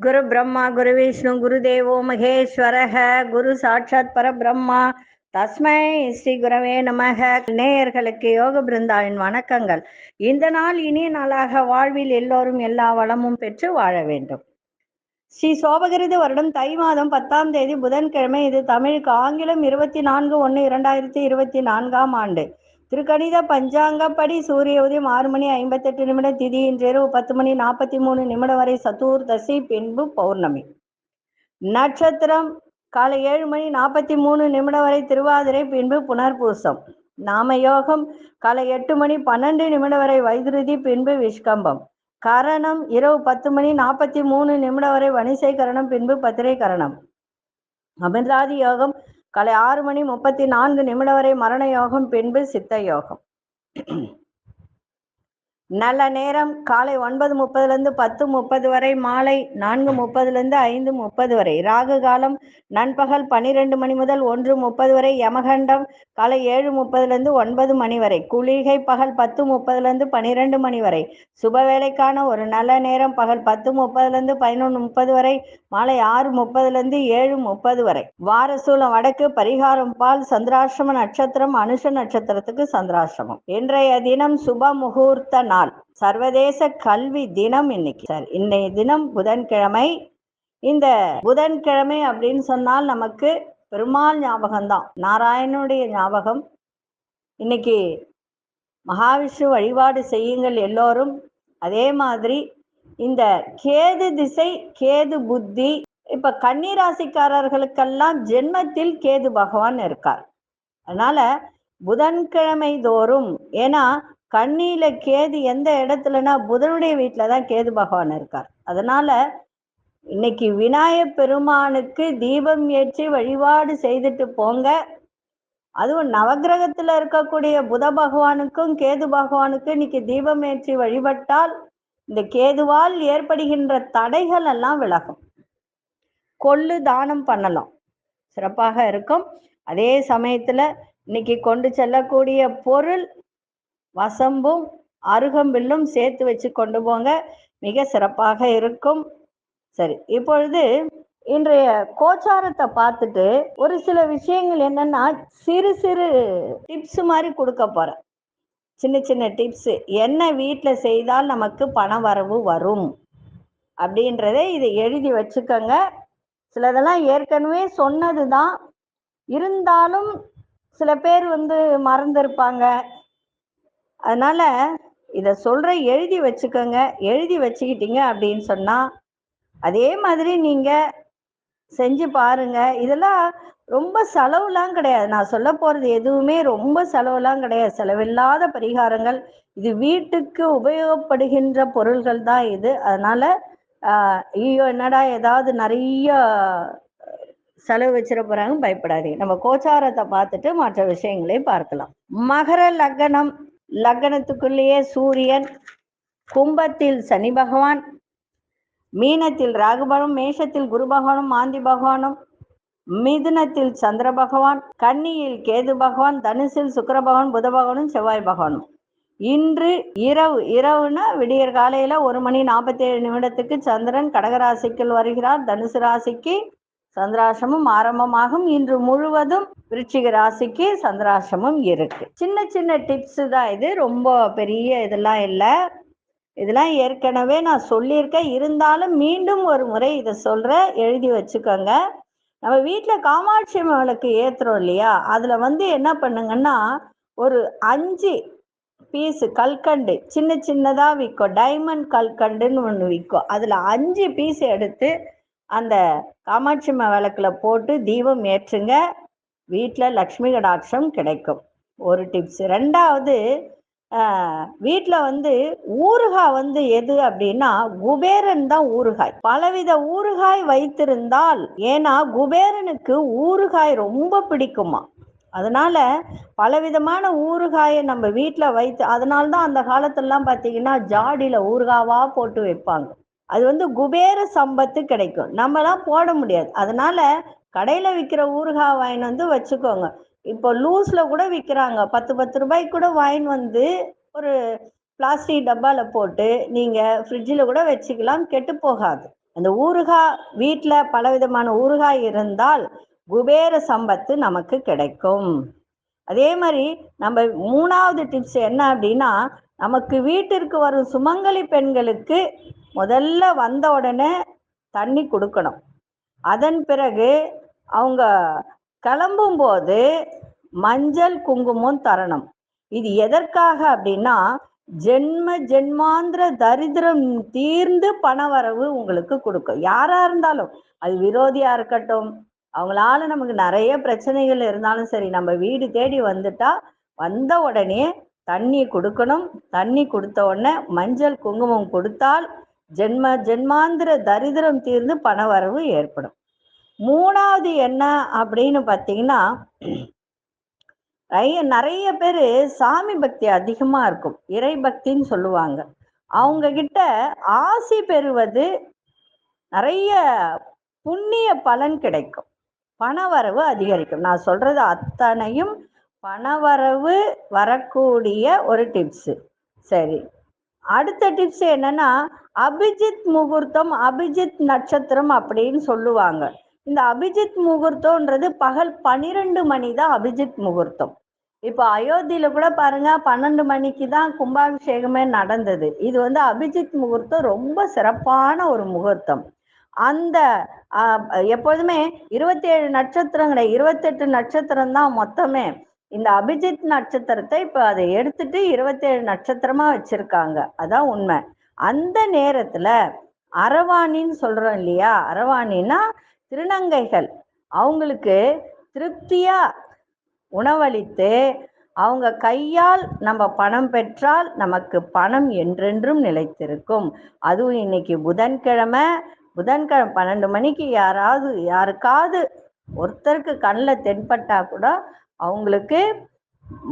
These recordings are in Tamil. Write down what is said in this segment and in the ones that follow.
குரு பிரம்மா குரு விஷ்ணு குரு தேவோ மகேஸ்வரக குரு சாட்சாத் பரபிரம்மா. தஸ்மை ஸ்ரீ குரவே நமக. நேயர்களுக்கு யோக பிருந்தாவின் வணக்கங்கள். இந்த நாள் இனிய நாளாக வாழ்வில் எல்லோரும் எல்லா வளமும் பெற்று வாழ வேண்டும். ஸ்ரீ சோபகிருது வருடம் தை மாதம் பத்தாம் தேதி புதன்கிழமை இது தமிழுக்கு ஆங்கிலம் இருபத்தி நான்கு ஒன்று இரண்டாயிரத்தி இருபத்தி நான்காம் ஆண்டு. திருக்கணித பஞ்சாங்கப்படி சூரிய உதயம் ஆறு மணி ஐம்பத்தெட்டு நிமிட திதி இன்றிரவு பத்து மணி நாற்பத்தி மூணு நிமிடம் வரை சதுர்தசி பின்பு பௌர்ணமி. நட்சத்திரம் காலை ஏழு மணி நாற்பத்தி மூணு நிமிடம் வரை திருவாதிரை பின்பு புனர்பூசம். நாம யோகம் காலை எட்டு மணி பன்னெண்டு நிமிடம் வரை வைதுருதி பின்பு விஷ்கம்பம். கரணம் இரவு பத்து மணி நாற்பத்தி மூணு நிமிடம் வரை வணிசை கரணம் பின்பு பத்திரை கரணம். அமிர்தாதி யோகம் காலை ஆறு மணி முப்பத்தி நான்கு நிமிடம் வரை மரண யோகம் பின்பு சித்த யோகம். நல்ல நேரம். காலை ஒன்பது முப்பதுலேருந்து பத்து முப்பது வரை மாலை நான்கு முப்பதுலேருந்து ஐந்து முப்பது வரை. ராகு காலம் நண்பகல் பனிரெண்டு மணி முதல் ஒன்று முப்பது வரை. யமகண்டம் காலை ஏழு முப்பதுலேருந்து ஒன்பது மணி வரை. குளிகை பகல் பத்து முப்பதுலேருந்து பன்னிரெண்டு மணி வரை. சுப வேலைக்கான ஒரு நல்ல நேரம் பகல் பத்து முப்பதுலேருந்து பதினொன்று முப்பது வரை. மாலை ஆறு முப்பதுலேருந்து ஏழு முப்பது வரை. வாரசூலம் வடக்கு பரிகாரம் பால் சந்திராசிரம நட்சத்திரம் அனுஷ நட்சத்திரத்துக்கு சந்திராசிரமம் இன்றைய தினம் சுப முகூர்த்த நாள் சர்வதேச கல்வி தினம் இன்னைக்கு. சார் இன்றைய தினம் புதன்கிழமை. இந்த புதன்கிழமை அப்படின்னு சொன்னால் நமக்கு பெருமாள் ஞாபகம்தான். நாராயணனுடைய ஞாபகம். இன்னைக்கு மகாவிஷ்ணு வழிபாடு செய்யுங்கள் எல்லோரும். அதே மாதிரி இந்த கேது திசை கேது புத்தி. இப்ப கன்னிராசிக்காரர்களுக்கெல்லாம் ஜென்மத்தில் கேது பகவான் இருக்கார். அதனால புதன்கிழமை தோறும் ஏன்னா கண்ணியில கேது எந்த இடத்துலனா புதனுடைய வீட்டில தான் கேது பகவான் இருக்கார். அதனால இன்னைக்கு விநாய பெருமானுக்கு தீபம் ஏற்றி வழிபாடு செய்துட்டு போங்க. அதுவும் நவகிரகத்துல இருக்கக்கூடிய புத பகவானுக்கும் கேது பகவானுக்கும் இன்னைக்கு தீபம் ஏற்றி வழிபட்டால் இந்த கேதுவால் ஏற்படுகின்ற தடைகள் எல்லாம் விலகும். கொள்ளு தானம் பண்ணலாம். சிறப்பாக இருக்கும். அதே சமயத்துல இன்னைக்கு கொண்டு செல்லக்கூடிய பொருள் வசம்பும் அருகம்பில்லும் சேர்த்து வச்சு கொண்டு போங்க. மிக சிறப்பாக இருக்கும். சரி இப்பொழுது இன்றைய கோச்சாரத்தை பார்த்துட்டு ஒரு சில விஷயங்கள் என்னன்னா சிறு சிறு டிப்ஸ் மாதிரி கொடுக்க போறேன். சின்ன சின்ன டிப்ஸ் என்ன வீட்டில் செய்தால் நமக்கு பண வரவு வரும்? அப்படின்றத இதை எழுதி வச்சுக்கோங்க. சிலதெல்லாம் ஏற்கனவே சொன்னது தான் இருந்தாலும் சில பேர் வந்து மறந்துருப்பாங்க. அதனால இதை சொல்ற எழுதி வச்சுக்கோங்க. எழுதி வச்சுக்கிட்டீங்க அப்படின்னு சொன்னா அதே மாதிரி நீங்க செஞ்சு பாருங்க. இதெல்லாம் ரொம்ப செலவுலாம் கிடையாது. நான் சொல்ல போறது எதுவுமே ரொம்ப செலவுலாம் கிடையாது. செலவில்லாத பரிகாரங்கள். இது வீட்டுக்கு உபயோகப்படுகின்ற பொருள்கள் தான் இது. அதனால ஐயோ என்னடா ஏதாவது நிறைய செலவு வச்சிட போறாங்க பயப்படாதீங்க. நம்ம கோச்சாரத்தை பார்த்துட்டு மற்ற விஷயங்களை பார்க்கலாம். மகர லக்னம். லக்னத்துக்குள்ளேயே சூரியன் கும்பத்தில் சனி பகவான் மீனத்தில் ராகுபவனும் மேஷத்தில் குரு பகவானும் மாந்தி பகவானும் மிதுனத்தில் சந்திர பகவான் கன்னியில் கேது பகவான் தனுசில் சுக்கர பகவான் புத பகவானும் செவ்வாய் பகவானும். இன்று இரவு இரவுனா விடியற் காலையில ஒரு மணி நாற்பத்தி ஏழு நிமிடத்துக்கு சந்திரன் கடகராசிக்குள் வருகிறார். தனுசு ராசிக்கு சந்திராசிரமம் ஆரம்பமாகும். இன்று முழுவதும் விருச்சிக ராசிக்கு சந்திராசிரமம் இருக்கு. சின்ன சின்ன டிப்ஸ் தான் இது. ரொம்ப பெரிய இதெல்லாம் இல்லை. இதெல்லாம் ஏற்கனவே நான் சொல்லியிருக்கேன். இருந்தாலும் மீண்டும் ஒரு முறை இதை சொல்றேன் எழுதி வச்சுக்கோங்க. நம்ம வீட்டில் காமாட்சி அம்மனுக்கு ஏத்துறோம் இல்லையா? அதுல வந்து என்ன பண்ணுங்கன்னா ஒரு அஞ்சு பீஸு கல்கண்டு சின்ன சின்னதாக விற்கும் டைமண்ட் கல்கண்டுன்னு ஒன்று விற்கும் அதில் அஞ்சு பீஸ் எடுத்து அந்த காமாட்சி அம்மா விளக்குல போட்டு தீபம் ஏற்றுங்க. வீட்டில் லக்ஷ்மி கடாட்சம் கிடைக்கும். ஒரு டிப்ஸ் ரெண்டாவது வீட்டில் வந்து ஊறுகாய் வந்து எது அப்படின்னா குபேரன் தான் ஊறுகாய். பலவித ஊறுகாய் வைத்திருந்தால் ஏன்னா குபேரனுக்கு ஊறுகாய் ரொம்ப பிடிக்குமா. அதனால பலவிதமான ஊறுகாயை நம்ம வீட்டில் வைத்து அதனால தான் அந்த காலத்துலலாம் பார்த்தீங்கன்னா ஜாடியில் ஊறுகாவாக போட்டு வைப்பாங்க. அது வந்து குபேர சம்பத்து கிடைக்கும். நம்மலாம் போட முடியாது. அதனால கடையில் விற்கிற ஊறுகாய் வாங்கின்னு வந்து வச்சுக்கோங்க. இப்போ லூஸ்ல கூட விற்கிறாங்க பத்து பத்து ரூபாய்க்கு கூட வாங்கின்னு வந்து ஒரு பிளாஸ்டிக் டப்பாவில் போட்டு நீங்கள் ஃப்ரிட்ஜில் கூட வச்சுக்கலாம். கெட்டு போகாது. அந்த ஊறுகாய் வீட்டில் பலவிதமான ஊறுகாய் இருந்தால் குபேர சம்பத்து நமக்கு கிடைக்கும். அதே மாதிரி நம்ம மூணாவது டிப்ஸ் என்ன அப்படின்னா நமக்கு வீட்டிற்கு வரும் சுமங்கலி பெண்களுக்கு முதல்ல வந்த உடனே தண்ணி கொடுக்கணும். அதன் பிறகு அவங்க கிளம்பும்போது மஞ்சள் குங்குமம் தரணும். இது எதற்காக அப்படின்னா ஜென்ம ஜென்மாந்திர தரித்திரம் தீர்ந்து பணவரவு உங்களுக்கு கொடுக்கும். யாரா இருந்தாலும் அது விரோதியா இருக்கட்டும் அவங்களால நமக்கு நிறைய பிரச்சனைகள் இருந்தாலும் சரி நம்ம வீடு தேடி வந்துட்டா வந்த உடனே தண்ணி கொடுக்கணும். தண்ணி கொடுத்த உடனே மஞ்சள் குங்குமம் கொடுத்தால் ஜென்ம ஜென்மாந்திர தரித்திரம் தீர்ந்து பணவரவு ஏற்படும். மூணாவது என்ன அப்படின்னு பார்த்தீங்கன்னா நிறைய நிறைய பேர் சாமி பக்தி அதிகமா இருக்கும். இறை பக்தின்னு சொல்லுவாங்க. அவங்க கிட்ட ஆசி பெறுவது நிறைய புண்ணிய பலன் கிடைக்கும். பணவரவு அதிகரிக்கும். நான் சொல்றது அத்தனையும் பணவரவு வரக்கூடிய ஒரு டிப்ஸு சரி. அடுத்த டிப்ஸ் என்னன்னா அபிஜித் முகூர்த்தம் அபிஜித் நட்சத்திரம் அப்படின்னு சொல்லுவாங்க. இந்த அபிஜித் முகூர்த்தம்ன்றது பகல் பன்னிரெண்டு மணி தான் அபிஜித் முகூர்த்தம். இப்போ அயோத்தியில கூட பாருங்க பன்னெண்டு மணிக்கு தான் கும்பாபிஷேகமே நடந்தது. இது வந்து அபிஜித் முகூர்த்தம் ரொம்ப சிறப்பான ஒரு முகூர்த்தம். அந்த எப்போதுமே இருபத்தி ஏழு நட்சத்திரங்களை இருபத்தெட்டு நட்சத்திரம் தான் மொத்தமே இந்த அபிஜித் நட்சத்திரத்தை இப்போ அதை எடுத்துட்டு இருபத்தேழு நட்சத்திரமா வச்சிருக்காங்க. அதான் உண்மை. அந்த நேரத்துல அரவாணின்னு சொல்றோம் இல்லையா? அரவாணின்னா திருநங்கைகள். அவங்களுக்கு திருப்தியா உணவளித்து அவங்க கையால் நம்ம பணம் பெற்றால் நமக்கு பணம் என்றென்றும் நிலைத்திருக்கும். அதுவும் இன்னைக்கு புதன்கிழமை. புதன்கிழமை பன்னெண்டு மணிக்கு யாராவது யாருக்காவது ஒருத்தருக்கு கண்ணில் தென்பட்டா கூட அவங்களுக்கு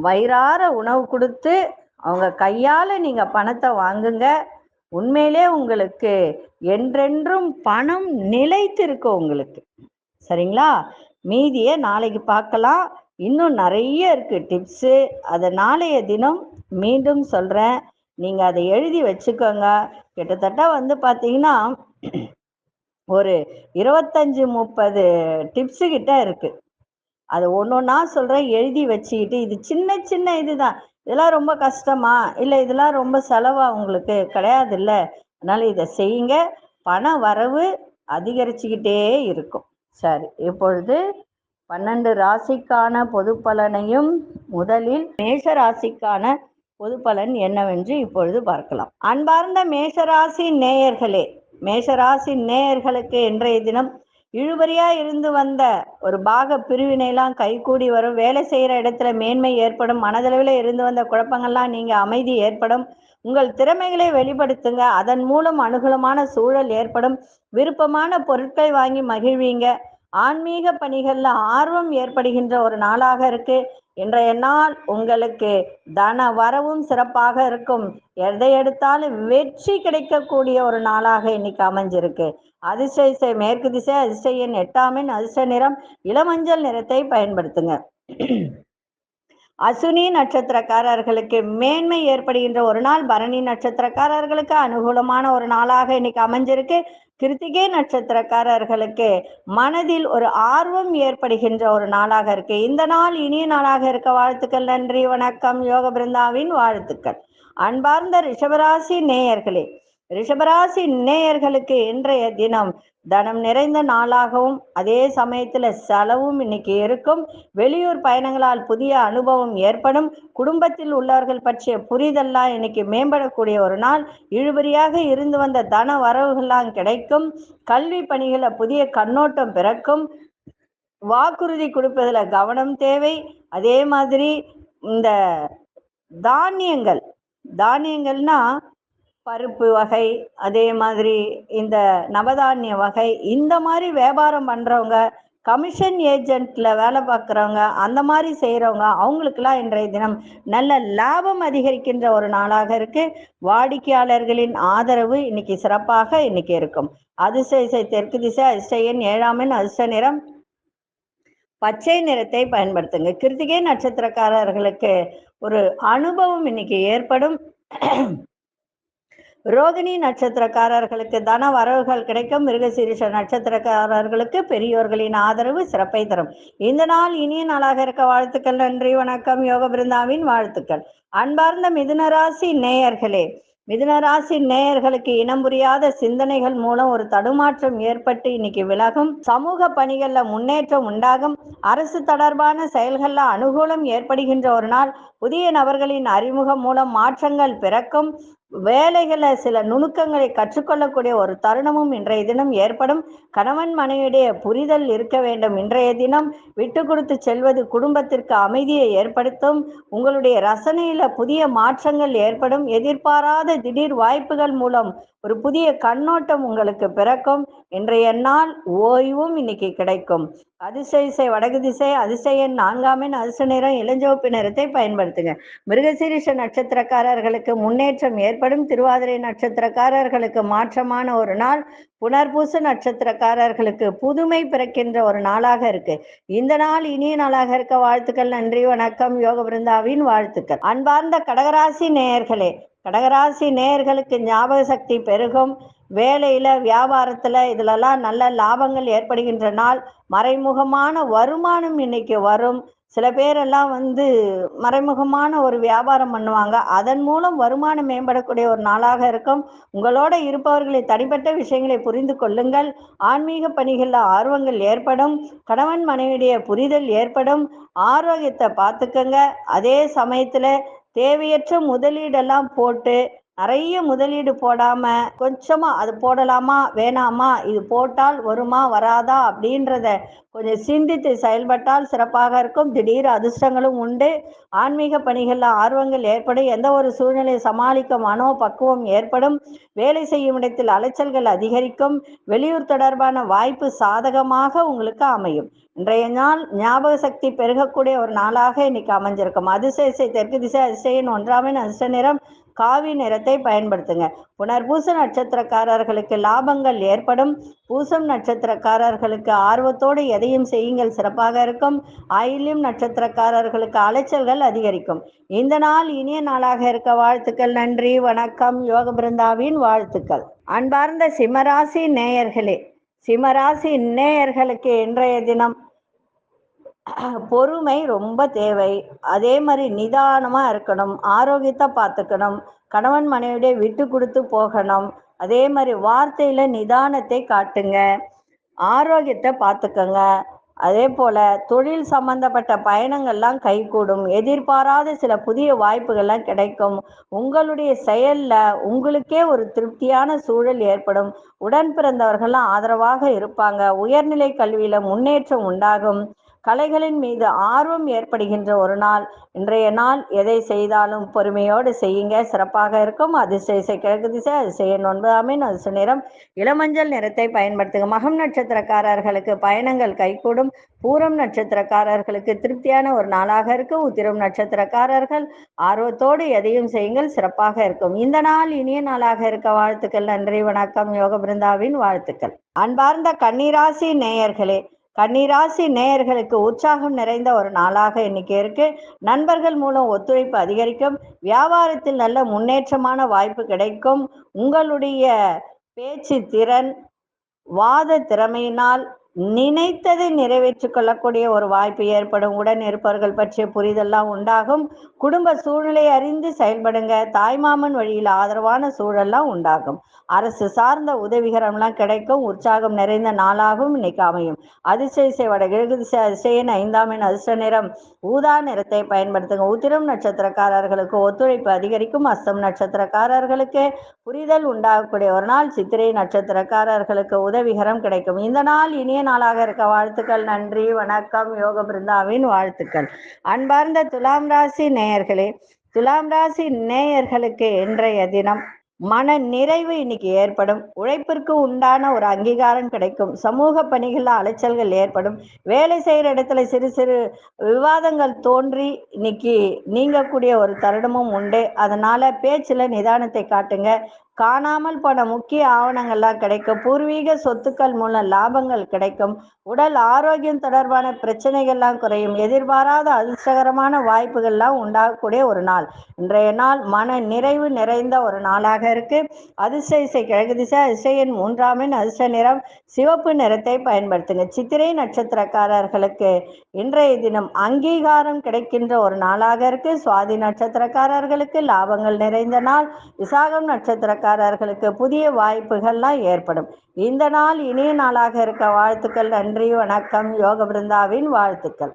வயிறார உணவு கொடுத்து அவங்க கையால் நீங்கள் பணத்தை வாங்குங்க. உண்மையிலே உங்களுக்கு என்றென்றும் பணம் நிலைத்திருக்கு உங்களுக்கு. சரிங்களா? மீதியை நாளைக்கு பார்க்கலாம். இன்னும் நிறைய இருக்கு டிப்ஸு அதை நாளைய தினம் மீண்டும் சொல்கிறேன் நீங்கள் அதை எழுதி வச்சுக்கோங்க. கிட்டத்தட்ட வந்து பார்த்தீங்கன்னா ஒரு இருபத்தஞ்சி முப்பது டிப்ஸு கிட்ட இருக்குது அது ஒன்று ஒன்றா சொல்கிறேன் எழுதி வச்சுக்கிட்டு இது சின்ன சின்ன இதுதான். இதெல்லாம் ரொம்ப கஷ்டமா? இல்லை இதெல்லாம் ரொம்ப செலவா உங்களுக்கு? கிடையாது இல்லை அதனால இதை செய்யுங்க. பண வரவு அதிகரிச்சுக்கிட்டே இருக்கும். சரி இப்பொழுது பன்னெண்டு ராசிக்கான பொது பலனையும் முதலில் மேஷ ராசிக்கான பொது பலன் என்னவென்று இப்பொழுது பார்க்கலாம். அன்பார்ந்த மேஷராசி நேயர்களே மேஷராசி நேயர்களுக்கு இன்றைய தினம் இழுபறியா இருந்து வந்த ஒரு பாக பிரிவினைலாம் கைகூடி வரும். வேலை செய்யற இடத்துல மேன்மை ஏற்படும். மனதளவில் இருந்து வந்த குழப்பங்கள்லாம் நீங்க அமைதி ஏற்படும். உங்கள் திறமைகளை வெளிப்படுத்துங்க. அதன் மூலம் அனுகூலமான சூழல் ஏற்படும். விருப்பமான பொருட்கள் வாங்கி மகிழ்வீங்க. ஆன்மீக பணிகளில் ஆர்வம் ஏற்படுகின்ற ஒரு நாளாக இருக்கு. இன்றைய நாள் உங்களுக்கு தன வரவும் சிறப்பாக இருக்கும். எதை எடுத்தாலும் வெற்றி கிடைக்கக்கூடிய ஒரு நாளாக இன்னைக்கு அமைஞ்சிருக்கு. அதிர்ஷ்ட மேற்கு திசை அதிர்ஷ்ட எட்டாமின் அதிர்ஷ்ட நிறம் இளமஞ்சள் நிறத்தை பயன்படுத்துங்க. அசுனி நட்சத்திரக்காரர்களுக்கு மேன்மை ஏற்படுகின்ற ஒரு நாள் பரணி நட்சத்திரக்காரர்களுக்கு அனுகூலமான ஒரு நாளாக இன்னைக்கு அமைஞ்சிருக்கு. கிருத்திகை நட்சத்திரக்காரர்களுக்கு மனதில் ஒரு ஆர்வம் ஏற்படுகின்ற ஒரு நாளாக இருக்கு. இந்த நாள் இனிய நாளாக இருக்க வாழ்த்துக்கள் நன்றி வணக்கம். யோக பிருந்தாவின் வாழ்த்துக்கள். அன்பார்ந்த ரிஷபராசி நேயர்களே ரிஷபராசி நேயர்களுக்கு இன்றைய தினம் தனம் நிறைந்த நாளாகவும் அதே சமயத்துல செலவும் இன்னைக்கு இருக்கும். வெளியூர் பயணங்களால் புதிய அனுபவம் ஏற்படும். குடும்பத்தில் உள்ளவர்கள் பற்றிய புரிதல்லாம் இன்னைக்கு மேம்படக்கூடிய ஒரு நாள். இழுபறியாக இருந்து வந்த தன வரவுகள்லாம் கிடைக்கும். கல்வி பணிகளை புதிய கண்ணோட்டம் பிறக்கும். வாக்குறுதி கொடுப்பதில் கவனம் தேவை. அதே மாதிரி இந்த தானியங்கள் தானியங்கள்னா பருப்பு வகை அதே மாதிரி இந்த நவதானிய வகை இந்த மாதிரி வியாபாரம் பண்ணுறவங்க கமிஷன் ஏஜென்ட்ல வேலை பார்க்குறவங்க அந்த மாதிரி செய்கிறவங்க அவங்களுக்கெல்லாம் இன்றைய தினம் நல்ல லாபம் அதிகரிக்கின்ற ஒரு நாளாக இருக்கு. வாடிக்கையாளர்களின் ஆதரவு இன்னைக்கு சிறப்பாக இன்னைக்கு இருக்கும். அதிர்ஷ்ட தெற்கு திசை அதிர்ஷ்ட ஏழாமின் ஏழாம் அதிர்ஷ்ட நிறம். பச்சை நிறத்தை பயன்படுத்துங்க. கிருத்திகை நட்சத்திரக்காரர்களுக்கு ஒரு அனுபவம் இன்னைக்கு ஏற்படும். ரோகிணி நட்சத்திரக்காரர்களுக்கு தன வரவுகள் கிடைக்கும். மிருகசீரிஷ நட்சத்திரக்காரர்களுக்கு பெரியோர்களின் ஆதரவு சிறப்பை தரும். இந்த நாள் இனிய நாளாக இருக்க வாழ்த்துக்கள். நன்றி வணக்கம். யோக பிருந்தாவின் வாழ்த்துக்கள். அன்பார்ந்த மிதுனராசி நேயர்களே மிதுனராசி நேயர்களுக்கு இனம் புரியாத சிந்தனைகள் மூலம் ஒரு தடுமாற்றம் ஏற்பட்டு இன்னைக்கு விலகும். சமூக பணிகளில் முன்னேற்றம் உண்டாகும். அரசு தொடர்பான செயல்களில் அனுகூலம் ஏற்படுகின்ற ஒரு நாள். புதிய நபர்களின் அறிமுகம் மூலம் மாற்றங்கள் பிறக்கும். வேலைகளை சில நுணுக்கங்களை கற்றுக்கொள்ளக்கூடிய ஒரு தருணமும் இன்றைய தினம் ஏற்படும். கணவன் மனைவியுடைய புரிதல் இருக்க வேண்டும். இன்றைய தினம் விட்டு கொடுத்து செல்வது குடும்பத்திற்கு அமைதியை ஏற்படுத்தும். உங்களுடைய ரசனையில புதிய மாற்றங்கள் ஏற்படும். எதிர்பாராத திடீர் வாய்ப்புகள் மூலம் ஒரு புதிய கண்ணோட்டம் உங்களுக்கு பிறக்கும். இன்றைய நாள் ஓய்வும் இன்னைக்கு கிடைக்கும். அதிசய இசை வடகு திசை அதிசயன் நான்காமின் அதிர்ஷ்ட நிறம் இளஞ்சோப்பு நிறத்தை பயன்படுத்துங்க. மிருகசீரிஷ நட்சத்திரக்காரர்களுக்கு முன்னேற்றம் ஏற்படும் திருவாதிரை நட்சத்திரக்காரர்களுக்கு மாற்றமான ஒரு நாள் புனர்பூச நட்சத்திரக்காரர்களுக்கு புதுமை பிறக்கின்ற ஒரு நாளாக இருக்கு. இந்த நாள் இனிய நாளாக இருக்க வாழ்த்துக்கள் நன்றி வணக்கம் யோக பிருந்தாவின் வாழ்த்துக்கள். அன்பார்ந்த கடகராசி நேயர்களே கடகராசி நேயர்களுக்கு ஞாபக சக்தி பெருகும். வேலையில வியாபாரத்துல இதுலலாம் நல்ல லாபங்கள் ஏற்படுகின்ற நாள். மறைமுகமான வருமானம் இன்னைக்கு வரும். சில பேரெல்லாம் வந்து மறைமுகமான ஒரு வியாபாரம் பண்ணுவாங்க. அதன் மூலம் வருமானம் மேம்படக்கூடிய ஒரு நாளாக இருக்கும். உங்களோட இருப்பவர்களை தனிப்பட்ட விஷயங்களை புரிந்து கொள்ளுங்கள். ஆன்மீக பணிகளில் ஆர்வங்கள் ஏற்படும். கணவன் மனைவியுடைய புரிதல் ஏற்படும். ஆரோக்கியத்தை பார்த்துக்கங்க. அதே சமயத்தில் தேவையற்ற முதலீடெல்லாம் போட்டு நிறைய முதலீடு போடாம கொஞ்சமா அது போடலாமா வேணாமா இது போட்டால் வருமா வராதா அப்படின்றத கொஞ்சம் சிந்தித்து செயல்பட்டால் சிறப்பாக இருக்கும். திடீர் அதிர்ஷ்டங்களும் உண்டு. ஆன்மீக பணிகளில் ஆர்வங்கள் ஏற்படும். எந்த ஒரு சூழ்நிலையை சமாளிக்க மனோ பக்குவம் ஏற்படும். வேலை செய்யும் இடத்தில் அலைச்சல்கள் அதிகரிக்கும். வெளியூர் தொடர்பான வாய்ப்பு சாதகமாக உங்களுக்கு அமையும். இன்றைய நாள் ஞாபக சக்தி பெருகக்கூடிய ஒரு நாளாக இன்னைக்கு அமைஞ்சிருக்கும். அதிசய தெற்கு திசை அதிசயன் ஒன்றாமின் அதிர்ஷ்ட நிறம் காவி நிறத்தை பயன்படுத்துங்க. புனர்பூச நட்சத்திரக்காரர்களுக்கு லாபங்கள் ஏற்படும். பூசம் நட்சத்திரக்காரர்களுக்கு ஆர்வத்தோடு எதையும் செய்யுங்கள். சிறப்பாக இருக்கும். ஆயில்யம் நட்சத்திரக்காரர்களுக்கு அலைச்சல்கள் அதிகரிக்கும். இந்த நாள் இனிய நாளாக இருக்க வாழ்த்துக்கள். நன்றி வணக்கம். யோக பிருந்தாவின் வாழ்த்துக்கள். அன்பார்ந்த சிம்மராசி நேயர்களே சிம்மராசி நேயர்களுக்கு இன்றைய தினம் பொறுமை ரொம்ப தேவை. அதே மாதிரி நிதானமா இருக்கணும் ஆரோக்கியத்தை பார்த்துக்கணும் கணவன் மனைவிடைய விட்டு கொடுத்து போகணும். அதே மாதிரி வார்த்தையில நிதானத்தை காட்டுங்க. ஆரோக்கியத்தை பார்த்துக்கங்க. அதே போல தொழில் சம்பந்தப்பட்ட பயணங்கள்லாம் கைகூடும். எதிர்பாராத சில புதிய வாய்ப்புகள்லாம் கிடைக்கும். உங்களுடைய செயல்ல உங்களுக்கே ஒரு திருப்தியான சூழல் ஏற்படும். உடன் பிறந்தவர்கள்லாம் ஆதரவாக இருப்பாங்க. உயர்நிலை கல்வியில முன்னேற்றம் உண்டாகும். கலைகளின் மீது ஆர்வம் ஏற்படுகின்ற ஒரு நாள். இன்றைய நாள் எதை செய்தாலும் பொறுமையோடு செய்யுங்க. சிறப்பாக இருக்கும். அதிசய கிழக்கு திசை அதிசய ஒன்பதாமின் அதிசய நிறம் இளமஞ்சள் நிறத்தை பயன்படுத்துங்க. மகம் நட்சத்திரக்காரர்களுக்கு பயணங்கள் கைகூடும். பூரம் நட்சத்திரக்காரர்களுக்கு திருப்தியான ஒரு நாளாக இருக்கு. உத்திரம் நட்சத்திரக்காரர்கள் ஆர்வத்தோடு எதையும் செய்யுங்கள். சிறப்பாக இருக்கும். இந்த நாள் இனிய நாளாக இருக்க வாழ்த்துக்கள். நன்றி வணக்கம். யோக பிருந்தாவின் வாழ்த்துக்கள். அன்பார்ந்த கன்னிராசி நேயர்களே கன்னிராசி நேயர்களுக்கு உற்சாகம் நிறைந்த ஒரு நாளாக இன்னைக்கு இருக்கு. நண்பர்கள் மூலம் ஒத்துழைப்பு அதிகரிக்கும். வியாபாரத்தில் நல்ல முன்னேற்றமான வாய்ப்பு கிடைக்கும். உங்களுடைய பேச்சு திறன் வாத திறமையினால் நினைத்ததை நிறைவேற்றிக் கொள்ளக்கூடிய ஒரு வாய்ப்பு ஏற்படும். உடன் இருப்பவர்கள் பற்றிய புரிதெல்லாம் உண்டாகும். குடும்ப சூழ்நிலை அறிந்து செயல்படுங்க. தாய்மாமன் வழியில் ஆதரவான சூழல்லாம் உண்டாகும். அரசு சார்ந்த உதவிகரம்லாம் கிடைக்கும். உற்சாகம் நிறைந்த நாளாகவும் இன்னைக்கு அமையும். அதிசய வட கிழக்கு திசை அதிசயன் ஐந்தாம் எண் அதிர்ஷ்ட நிறம். ஊதா நிறத்தை பயன்படுத்துங்க. உத்திரம் நட்சத்திரக்காரர்களுக்கு ஒத்துழைப்பு அதிகரிக்கும். அஸ்தம் நட்சத்திரக்காரர்களுக்கு புரிதல் உண்டாகக்கூடிய ஒரு நாள். சித்திரை நட்சத்திரக்காரர்களுக்கு உதவிகரம் கிடைக்கும். இந்த நாள் இனிய நாளாக இருக்க வாழ்த்துக்கள். நன்றி வணக்கம். யோக பிருந்தாவின் வாழ்த்துக்கள். அன்பார்ந்த துலாம் ராசி நேயர்களே துலாம் ராசி நேயர்களுக்கு இன்றைய தினம் மன நிறைவு இன்னைக்கு ஏற்படும். உழைப்பிற்கு உண்டான ஒரு அங்கீகாரம் கிடைக்கும். சமூக பணிகளில் அலைச்சல்கள் ஏற்படும். வேலை செய்கிற இடத்துல சிறு சிறு விவாதங்கள் தோன்றி இன்னைக்கு நீங்கக்கூடிய ஒரு தருணமும் உண்டு. அதனால பேச்சில் நிதானத்தை காட்டுங்க. காணாமல் போன முக்கிய ஆவணங்கள்லாம் கிடைக்கும். பூர்வீக சொத்துக்கள் மூலம் லாபங்கள் கிடைக்கும். உடல் ஆரோக்கியம் தொடர்பான பிரச்சனைகள்லாம் குறையும். எதிர்பாராத அதிர்ஷ்டகரமான வாய்ப்புகள்லாம் உண்டாகக்கூடிய ஒரு நாள். இன்றைய நாள் மன நிறைவு நிறைந்த ஒரு நாளாக இருக்கு. அதிர்ஷ்ட இசை கிழக்கு திசை அதிர்ஷ்ட மூன்றாமின் அதிர்ஷ்ட நிறம் சிவப்பு நிறத்தை பயன்படுத்துங்க. சித்திரை நட்சத்திரக்காரர்களுக்கு இன்றைய தினம் அங்கீகாரம் கிடைக்கின்ற ஒரு நாளாக இருக்கு. சுவாதி நட்சத்திரக்காரர்களுக்கு லாபங்கள் நிறைந்த நாள். விசாகம் நட்சத்திர வேலைக்காரர்களுக்கு புதிய வாய்ப்புகள்லாம் ஏற்படும். இந்த நாள் இனிய நாளாக இருக்க வாழ்த்துக்கள் நன்றி வணக்கம் யோக பிருந்தாவின் வாழ்த்துக்கள்.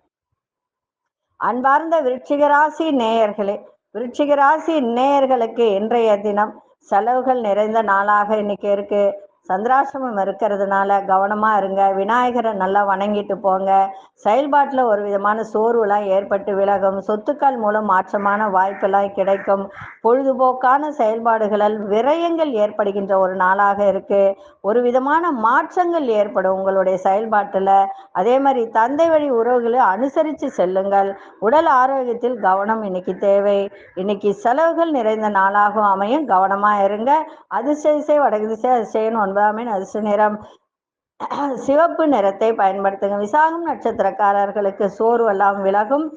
அன்பார்ந்த விருட்சிகராசி நேயர்களே விருட்சிகராசி நேயர்களுக்கு இன்றைய தினம் செலவுகள் நிறைந்த நாளாக இன்னைக்கு இருக்கு. சந்திராசிரமம் இருக்கிறதுனால கவனமா இருங்க. விநாயகரை நல்லா வணங்கிட்டு போங்க. செயல்பாட்டில் ஒரு விதமான சோர்வுலாம் ஏற்பட்டு விலகும். சொத்துக்கள் மூலம் மாற்றமான வாய்ப்பெல்லாம் கிடைக்கும். பொழுதுபோக்கான செயல்பாடுகளால் விரயங்கள் ஏற்படுகின்ற ஒரு நாளாக இருக்கு. ஒரு விதமான மாற்றங்கள் ஏற்படும் உங்களுடைய செயல்பாட்டில். அதே மாதிரி தந்தை வழி உறவுகளை அனுசரித்து செல்லுங்கள். உடல் ஆரோக்கியத்தில் கவனம் இன்னைக்கு தேவை. இன்னைக்கு செலவுகள் நிறைந்த நாளாகவும் அமையும். கவனமாக இருங்க. அதிர்ஷ்ட வடகுதிசை வடக்கு திசை அதிர்ஷ்டன் அரிசி நிறம் சிவப்பு நிறத்தை பயன்படுத்துங்க. விசாகம் நட்சத்திரக்காரர்களுக்கு சோர்வெல்லாம் விலகும்.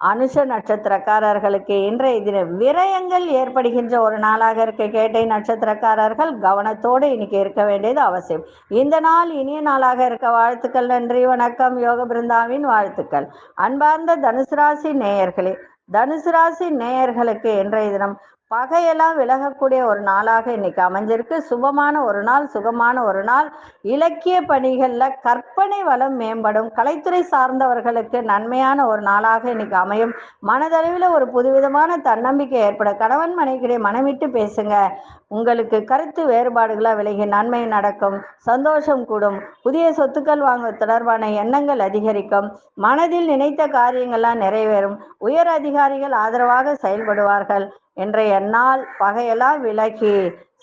அனுஷ நட்சத்திரக்காரர்களுக்கு இன்றைய தின விரயங்கள் ஏற்படுகின்ற ஒரு நாளாக இருக்க. கேட்டை நட்சத்திரக்காரர்கள் கவனத்தோடு இன்னைக்கு இருக்க வேண்டியது அவசியம். இந்த நாள் இனிய நாளாக இருக்க. வாழ்த்துக்கள் நன்றி வணக்கம். யோக பிருந்தாவின் வாழ்த்துக்கள். அன்பார்ந்த தனுசு ராசி நேயர்களே தனுசு ராசி நேயர்களுக்கு இன்றைய தினம் பகையெல்லாம் விலகக்கூடிய ஒரு நாளாக இன்னைக்கு அமைஞ்சிருக்கு. சுபமான ஒரு நாள் சுகமான ஒரு நாள். இலக்கிய பணிகள்ல கற்பனை வளம் மேம்படும். கலைத்துறை சார்ந்தவர்களுக்கு நன்மையான ஒரு நாளாக இன்னைக்கு அமையும். மனதளவில் ஒரு புதுவிதமான தன்னம்பிக்கை ஏற்பட கணவன் மனைவிக்கிடையே மனமிட்டு பேசுங்க. உங்களுக்கு கருத்து வேறுபாடுகளாக விலகி நன்மை நடக்கும். சந்தோஷம் கூடும். புதிய சொத்துக்கள் வாங்க தொடர்பான எண்ணங்கள் அதிகரிக்கும். மனதில் நினைத்த காரியங்கள்லாம் நிறைவேறும். உயர் அதிகாரிகள் ஆதரவாக செயல்படுவார்கள். இன்றைய நாள் பகையெல்லாம் விலகி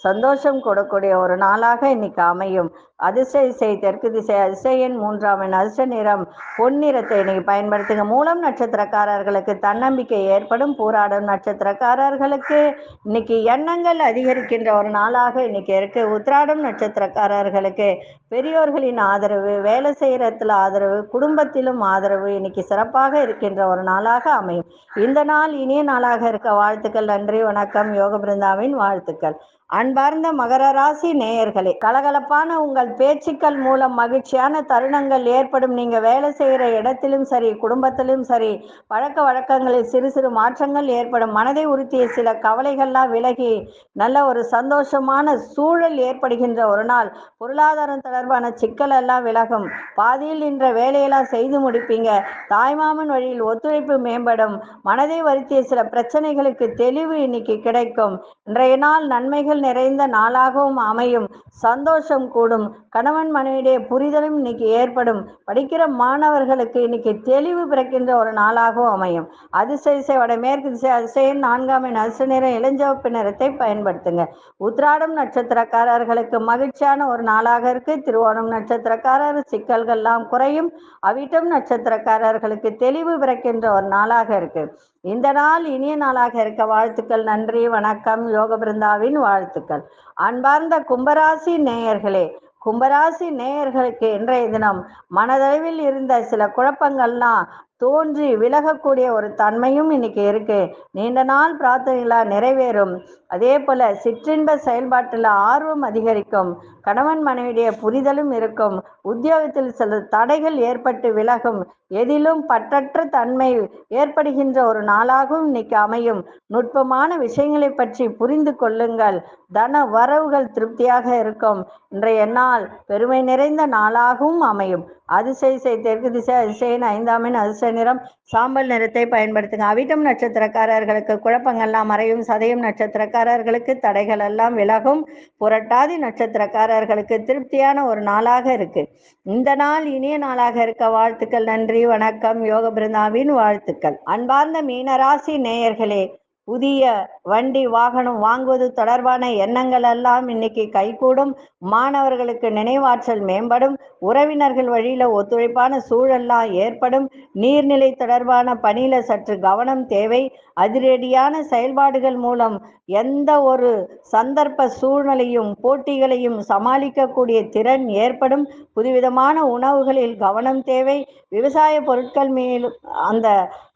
சந்தோஷம் கொடுக்கூடிய ஒரு நாளாக இன்னைக்கு அமையும். அதிர்ஷ்ட திசை தெற்கு திசை அதிர்ஷ்ட மூன்றாவின் மூன்றாம் எண் அதிர்ஷ்ட நிறம் பொன்னிறத்தை இன்னைக்கு பயன்படுத்துங்க. மூலம் நட்சத்திரக்காரர்களுக்கு தன்னம்பிக்கை ஏற்படும். போராடும் நட்சத்திரக்காரர்களுக்கு இன்னைக்கு எண்ணங்கள் அதிகரிக்கின்ற ஒரு நாளாக இன்னைக்கு இருக்கு. உத்ராடம் நட்சத்திரக்காரர்களுக்கு பெரியோர்களின் ஆதரவு வேலை செய்யறதுல ஆதரவு குடும்பத்திலும் ஆதரவு இன்னைக்கு சிறப்பாக இருக்கின்ற ஒரு நாளாக அமையும். இந்த நாள் இனிய நாளாக இருக்க வாழ்த்துக்கள் நன்றி வணக்கம். யோக பிருந்தாவின் வாழ்த்துக்கள். அன்பார்ந்த மகர ராசி நேயர்களே கலகலப்பான உங்கள் பேச்சுக்கள் மூலம் மகிழ்ச்சியான தருணங்கள் ஏற்படும். நீங்க வேலை செய்கிற இடத்திலும் சரி குடும்பத்திலும் சரி பழக்க வழக்கங்களில் சிறு சிறு மாற்றங்கள் ஏற்படும். மனதை உறுத்திய சில கவலைகள்லாம் விலகி நல்ல ஒரு சந்தோஷமான சூழல் ஏற்படுகின்ற ஒரு நாள். பொருளாதாரம் தொடர்பான சிக்கல் எல்லாம் விலகும். பாதியில் நின்ற வேலையெல்லாம் செய்து முடிப்பீங்க. தாய்மாமன் வழியில் ஒத்துழைப்பு மேம்படும். மனதை வருத்திய சில பிரச்சனைகளுக்கு தெளிவு இன்னைக்கு கிடைக்கும். இன்றைய நாள் நன்மைகள் நிறைந்த நாளாகவும் அமையும். சந்தோஷம் கூடும். கணவன் மனைவியுடைய புரிதலும் இன்னைக்கு ஏற்படும். படிக்கிற மாணவர்களுக்கு இன்னைக்கு தெளிவு பிறக்கின்ற ஒரு நாளாகவும் அமையும். அதிர்ஷ்ட வடமேற்கு திசை அதிசயம் நான்காம் எண் அதிர்ஷ்ட நிறம் இளஞ்சவப்பு நிறத்தை பயன்படுத்துங்க. உத்ராடம் நட்சத்திரக்காரர்களுக்கு மகிழ்ச்சியான ஒரு நாளாக இருக்கு. திருவோணம் நட்சத்திரக்காரர் சிக்கல்கள்லாம் குறையும். அவிட்டம் நட்சத்திரக்காரர்களுக்கு தெளிவு பிறக்கின்ற ஒரு நாளாக இருக்கு. இந்த நாள் இனிய நாளாக இருக்க வாழ்த்துக்கள் நன்றி வணக்கம் யோக பிருந்தாவின் வாழ்த்துக்கள். அன்பார்ந்த கும்பராசி நேயர்களே கும்பராசி நேயர்களுக்கு இன்றைய தினம் மனதளவில் இருந்த சில குழப்பங்கள்லாம் தோன்றி விலகக்கூடிய ஒரு தன்மையும் இன்னைக்கு இருக்கு. நீண்ட நாள் பிரார்த்தனைகளா நிறைவேறும். அதே போல சிற்றின்ப செயல்பாட்டில் ஆர்வம் அதிகரிக்கும். கணவன் மனைவியுடைய புரிதலும் இருக்கும். உத்தியோகத்தில் சில தடைகள் ஏற்பட்டு விலகும். எதிலும் பற்றற்ற தன்மை ஏற்படுகின்ற ஒரு நாளாகவும் இன்னைக்கு அமையும். நுட்பமான விஷயங்களை பற்றி புரிந்து கொள்ளுங்கள். தன வரவுகள் திருப்தியாக இருக்கும். இன்றைய நாள் பெருமை நிறைந்த நாளாகவும் அமையும். அதிசய தெற்கு திசை அதிசயின் ஐந்தாமின் அதிசய நிறம். சாம்பல் நிறத்தை பயன்படுத்துங்க. அவிட்டம் நட்சத்திரக்காரர்களுக்கு குழப்பங்கள்லாம் மறையும். சதயம் நட்சத்திரக்காரர்களுக்கு தடைகள் எல்லாம் விலகும். புரட்டாதி நட்சத்திரக்காரர்களுக்கு திருப்தியான ஒரு நாளாக இருக்கு. இந்த நாள் இனிய நாளாக இருக்க வாழ்த்துக்கள். நன்றி வணக்கம். யோக பிருந்தாவின் வாழ்த்துக்கள். அன்பார்ந்த மீனராசி நேயர்களே புதிய வண்டி வாகனம் வாங்குவது தொடர்பான எண்ணங்கள் எல்லாம் இன்னைக்கு கைகூடும். மாணவர்களுக்கு நினைவாற்றல் மேம்படும். உறவினர்கள் வழியில ஒத்துழைப்பான சூழல்லாம் ஏற்படும். நீர்நிலை தொடர்பான பணியில சற்று கவனம் தேவை. அதிரடியான செயல்பாடுகள் மூலம் எந்த ஒரு சந்தர்ப்ப சூழ்நிலையும் போட்டிகளையும் சமாளிக்கக்கூடிய திறன் ஏற்படும். புதுவிதமான உணவுகளில் கவனம் தேவை. விவசாய பொருட்கள் மேலும் அந்த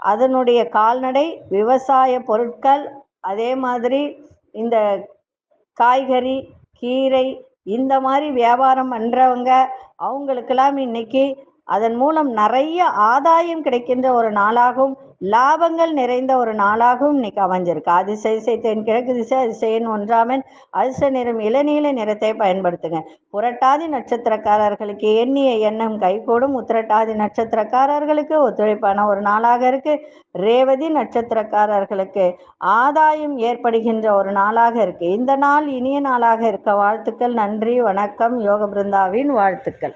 அதனுடைய கால்நடை விவசாய பொருட்கள் அதே மாதிரி இந்த காய்கறி கீரை இந்த மாதிரி வியாபாரம் பண்ணுறவங்க அவங்களுக்கெல்லாம் இன்னைக்கு அதன் மூலம் நிறைய ஆதாயம் கிடைக்கின்ற ஒரு நாளாகவும் லாபங்கள் நிறைந்த ஒரு நாளாகவும் இன்னைக்கு அமைஞ்சிருக்கு. அதிசய கிழக்கு திசை அதிசயன் ஒன்றாமன் அதிர்ஷ்ட நிறம் இளநீல நிறத்தை பயன்படுத்துங்க. புரட்டாதி நட்சத்திரக்காரர்களுக்கு எண்ணிய எண்ணம் கைகூடும். உத்திரட்டாதி நட்சத்திரக்காரர்களுக்கு ஒத்துழைப்பான ஒரு நாளாக இருக்கு. ரேவதி நட்சத்திரக்காரர்களுக்கு ஆதாயம் ஏற்படுகின்ற ஒரு நாளாக இருக்கு. இந்த நாள் இனிய நாளாக இருக்க. வாழ்த்துக்கள் நன்றி வணக்கம். யோக பிருந்தாவின் வாழ்த்துக்கள்.